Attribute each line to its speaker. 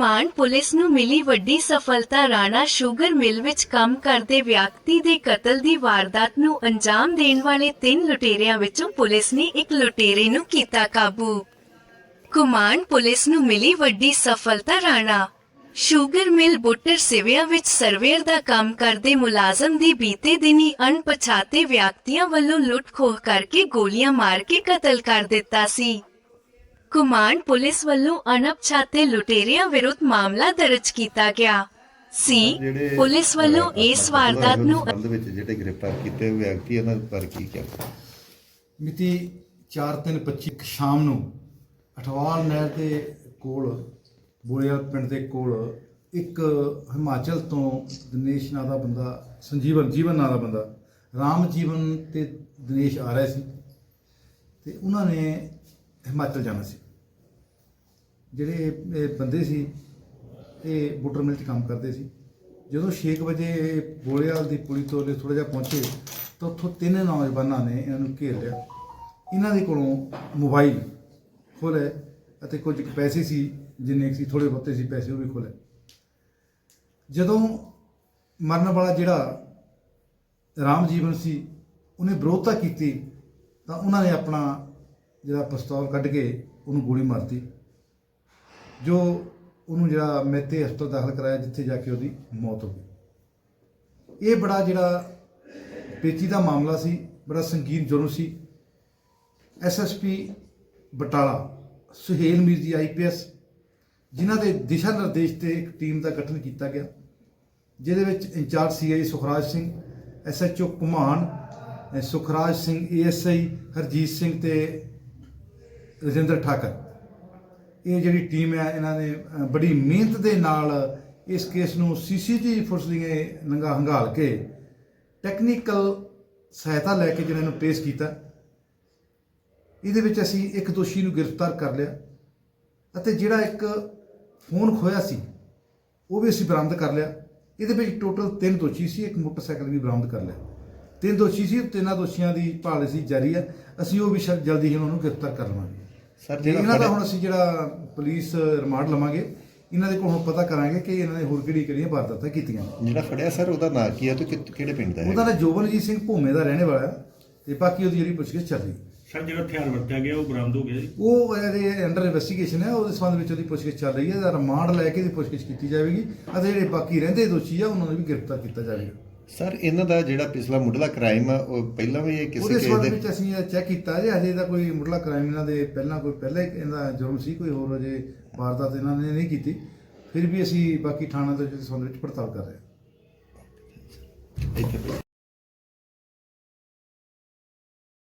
Speaker 1: ਕੁਮਾਨ police ਨੂੰ ਮਿਲੀ ਵੱਡੀ ਸਫਲਤਾ ਰਾਣਾ ਸ਼ੂਗਰ ਮਿਲ ਵਿੱਚ ਕੰਮ ਕਰਦੇ ਵਿਅਕਤੀ ਦੇ ਕਤਲ ਦੀ ਵਾਰਦਾਤ ਨੂੰ ਅੰਜਾਮ ਦੇਣ ਵਾਲੇ ਤਿੰਨ ਲੁਟੇਰਿਆਂ ਵਿੱਚੋਂ ਪੁਲਿਸ ਨੇ ਇੱਕ ਲੁਟੇਰੇ ਨੂੰ ਕੀਤਾ ਕਾਬੂ। ਕੁਮਾਨ ਪੁਲਿਸ ਨੂੰ ਮਿਲੀ ਵੱਡੀ ਸਫਲਤਾ ਰਾਣਾ। ਸ਼ੂਗਰ ਮਿਲ ਬੁੱਟਰ ਸਿਵਿਆਂ ਵਿੱਚ ਸਰਵੇਅਰ ਦਾ ਕੰਮ ਕਰਦੇ ਮੁਲਾਜ਼ਮ ਦੀ ਬੀਤੇ ਦਿਨੀ ਅਣਪਛਾਤੇ ਵਿਅਕਤੀਆਂ ਵੱਲੋਂ ਲੁੱਟ-ਖੋਹ ਕਰਕੇ ਗੋਲੀਆਂ ਮਾਰ ਕੇ ਕਤਲ ਕਰ ਦਿੱਤਾ ਸੀ। ਕੁਮਾਨ ਪੁਲਿਸ ਵੱਲੋਂ ਅਣਪਛਾਤੇ ਲੁਟੇਰਿਆਂ ਵਿਰੁੱਧ ਮਾਮਲਾ ਦਰਜ ਕੀਤਾ ਗਿਆ। ਸੀ
Speaker 2: ਜਿਹੜੇ
Speaker 1: ਪੁਲਿਸ ਵੱਲੋਂ ਇਸ ਵਾਰਦਾਤ ਨੂੰ
Speaker 2: ਸੰਬੰਧ ਵਿੱਚ ਜਿਹੜੇ ਗ੍ਰਿਫਤਾਰ ਕੀਤੇ ਹੋਏ ਵਿਅਕਤੀ ਉਹਨਾਂ ਪਰ ਕੀ ਕਹਿਣਾ?
Speaker 3: ਮਿਤੀ 4/3/25 ਸ਼ਾਮ ਨੂੰ ਅਠਵਾਲ ਨਹਿਰ ਦੇ ਕੋਲ ਬੋੜਿਆਲ ਪਿੰਡ ਦੇ ਕੋਲ ਇੱਕ ਹਿਮਾਚਲ ਤੋਂ ਦਿਨੇਸ਼ ਨਾਂ ਦਾ ਬੰਦਾ ਸੰਜੀਵਨ ਜੀਵਨ ਨਾਂ ਦਾ ਬੰਦਾ ਰਾਮ ਜੀਵਨ ਤੇ ਦਿਨੇਸ਼ ਆ ਰਹੇ ਸੀ। ਤੇ ਉਹਨਾਂ ਨੇ ਹਿਮਾਚਲ ਜਾਣਾ ਸੀ। ਜਿਹੜੇ ਇਹ ਬੰਦੇ ਸੀ, ਇਹ ਬੁੱਟਰ ਮਿਲ 'ਚ ਕੰਮ ਕਰਦੇ ਸੀ। ਜਦੋਂ 6 ਵਜੇ ਬੋੜਿਆਲ ਦੀ ਪੁਲੀ ਤੋਂ ਥੋੜਾ ਜਿਹਾ ਪਹੁੰਚੇ, ਤਾਂ ਉੱਥੋਂ ਤਿੰਨ ਨੌਜਵਾਨਾਂ ਨੇ ਇਹਨਾਂ ਨੂੰ ਘੇਰ ਲਿਆ। ਇਹਨਾਂ ਦੇ ਕੋਲੋਂ ਮੋਬਾਈਲ ਖੋਲੇ ਅਤੇ ਕੁਝ ਕੁ ਪੈਸੇ ਸੀ, ਜਿੰਨੇ ਸੀ ਥੋੜੇ ਬਹੁਤੇ ਸੀ, ਪੈਸੇ ਉਹ ਵੀ ਖੋਲੇ ਜਦੋਂ ਮਰਨ ਵਾਲਾ ਜਿਹੜਾ ਰਾਮ ਜੀਵਨ ਸੀ, ਉਹਨੇ ਵਿਰੋਧਤਾ ਕੀਤੀ, ਤਾਂ ਉਹਨਾਂ ਨੇ ਆਪਣਾ ਜਿਹੜਾ ਪਿਸਤੌਲ ਕੱਢ ਕੇ ਉਹਨੂੰ ਗੋਲੀ ਮਾਰਤੀ। ਜੋ ਉਹਨੂੰ ਜਿਹੜਾ ਮੇਤੇ ਹਸਪਤਾਲ ਦਾਖਲ ਕਰਾਇਆ ਜਿੱਥੇ ਜਾ ਕੇ ਉਹਦੀ ਮੌਤ ਹੋ ਗਈ। ਇਹ ਬੜਾ ਜਿਹੜਾ ਪੇਚੀ ਦਾ ਮਾਮਲਾ ਸੀ, ਬੜਾ ਸੰਗੀਨ ਜੁਰਮ ਸੀ। ਐਸਐਸਪੀ ਬਟਾਲਾ, ਸੁਹੇਲ ਮੀਰ ਜੀ ਆਈਪੀਐਸ ਜਿਨ੍ਹਾਂ ਦੇ ਦਿਸ਼ਾ ਨਿਰਦੇਸ਼ ਤੇ ਇੱਕ ਟੀਮ ਦਾ ਗਠਨ ਕੀਤਾ ਗਿਆ, ਜਿਹਦੇ ਵਿੱਚ in charge CI Sukhraj Singh SHO ਕੁਮਾਨ ਅਹ ਸੁਖਰਾਜ ਸਿੰਘ ਏਐਸਆਈ ਹਰਜੀਤ ਸਿੰਘ ਤੇ ਰਜਿੰਦਰ ਠਾਕਰ। ਇਹ ਜਿਹੜੀ ਟੀਮ ਹੈ, ਇਹਨਾਂ ਨੇ ਬੜੀ ਮਿਹਨਤ ਦੇ ਨਾਲ ਇਸ ਕੇਸ ਨੂੰ ਸੀਸੀਟੀਵੀ ਦੀਆਂ ਨੰਗਾ ਹੰਗਾਲ ਕੇ ਟੈਕਨੀਕਲ ਸਹਾਇਤਾ ਲੈ ਕੇ ਜਿਹਨਾਂ ਨੂੰ ਪੇਸ਼ ਕੀਤਾ। ਇਹਦੇ ਵਿੱਚ ਅਸੀਂ ਇੱਕ ਦੋਸ਼ੀ ਨੂੰ ਗ੍ਰਿਫਤਾਰ ਕਰ ਲਿਆ ਅਤੇ ਜਿਹੜਾ ਇੱਕ ਫੋਨ ਖੋਇਆ ਸੀ, ਉਹ ਵੀ ਅਸੀਂ ਬਰਾਮਦ ਕਰ ਲਿਆ। ਇਹਦੇ ਵਿੱਚ ਟੋਟਲ ਤਿੰਨ ਦੋਸ਼ੀ ਸੀ, ਇੱਕ ਮੋਟਰਸਾਈਕਲ ਵੀ ਬਰਾਮਦ ਕਰ ਲਿਆ। ਤਿੰਨ ਦੋਸ਼ੀ ਸੀ, ਤਿੰਨਾਂ ਦੋਸ਼ੀਆਂ ਦੀ ਭਾਲ ਅਸੀਂ ਜਾਰੀ ਹੈ। ਅਸੀਂ ਉਹ ਵੀ ਸ਼ਾਇਦ ਜਲਦੀ ਹੀ ਉਹਨਾਂ ਨੂੰ ਗ੍ਰਿਫਤਾਰ ਕਰ ਲਵਾਂਗੇ।
Speaker 2: ਸਰ ਜਿਹੜਾ
Speaker 3: ਇਹਨਾਂ ਦਾ ਹੁਣ ਅਸੀਂ ਜਿਹੜਾ ਪੁਲਿਸ ਰਿਮਾਂਡ ਲਵਾਂਗੇ ਇਹਨਾਂ ਦੇ ਕੋਲ ਹੁਣ ਪਤਾ ਕਰਾਂਗੇ ਕਿ ਇਹਨਾਂ ਨੇ ਹੋਰ ਕਿਹੜੀ ਕਿਹੜੀਆਂ ਵਾਰਦਾਤਾਂ ਕੀਤੀਆਂ ਨੇ।
Speaker 2: ਜਿਹੜਾ ਫੜਿਆ ਸਰ ਉਹਦਾ ਨਾਂ ਕੀ ਹੈ ਤੇ ਕਿ- ਕਿਹੜੇ ਪਿੰਡ ਦਾ
Speaker 3: ਉਹਦਾ
Speaker 2: ਹੈ
Speaker 3: ਨਾਂ ਜੋਬਨਜੀਤ ਸਿੰਘ ਭੂਮੇ ਦਾ ਰਹਿਣੇ ਵਾਲਾ ਹੈ ਤੇ ਬਾਕੀ ਉਹਦੀ ਜਿਹੜੀ ਪੁੱਛਗਿੱਛ ਚੱਲ ਰਹੀ ਹੈ।
Speaker 4: ਸਰ ਜਿਹੜਾ ਹਥਿਆਰ ਵਰਤਿਆ ਗਿਆ ਉਹ ਬਰਾਮਦ ਹੋ ਗਿਆ ਜੀ?
Speaker 3: ਉਹ ਇਹਦੇ ਅੰਡਰ ਇਨਵੈਸਟੀਗੇਸ਼ਨ ਹੈ ਉਹਦੇ ਸੰਬੰਧ ਵਿੱਚ ਉਹਦੀ ਪੁੱਛਗਿੱਛ ਚੱਲ ਰਹੀ ਹੈ ਰਿਮਾਂਡ ਲੈ ਕੇ ਇਹਦੀ ਪੁੱਛਗਿੱਛ ਕੀਤੀ ਜਾਵੇਗੀ ਅਤੇ ਜਿਹੜੇ ਬਾਕੀ ਰਹਿੰਦੇ ਦੋਸ਼ੀ ਆ ਉਹਨਾਂ ਨੂੰ ਵੀ ਗ੍ਰਿਫਤਾਰ ਕੀਤਾ ਜਾਵੇਗਾ।
Speaker 2: ਸਰ ਇਹਨਾਂ ਦਾ ਜਿਹੜਾ ਪਿਛਲਾ ਮੁੱਢਲਾ ਕ੍ਰਾਈਮ ਆ ਉਹ ਪਹਿਲਾਂ ਵੀ ਇਹ ਕਿਸੇ ਕੇਸ
Speaker 3: ਸਬੰਧ
Speaker 2: ਦੇ
Speaker 3: ਵਿੱਚ ਅਸੀਂ ਚੈੱਕ ਕੀਤਾ ਜੇ ਹਜੇ ਤਾਂ ਕੋਈ ਮੁੱਢਲਾ ਕ੍ਰਾਈਮ ਇਹਨਾਂ ਦੇ ਪਹਿਲਾਂ ਕੋਈ ਪਹਿਲਾਂ ਹੀ ਦਾ ਜੁਰਮ ਸੀ ਕੋਈ ਹੋਰ ਅਜੇ ਵਾਰਦਾਤ ਇਹਨਾਂ ਨੇ ਨਹੀਂ ਕੀਤੀ। ਫਿਰ ਵੀ ਅਸੀਂ ਬਾਕੀ ਥਾਣਾ ਦੇ ਸਬੰਧ ਵਿੱਚ ਪੜਤਾਲ ਕਰ ਰਹੇ ਹਾਂ।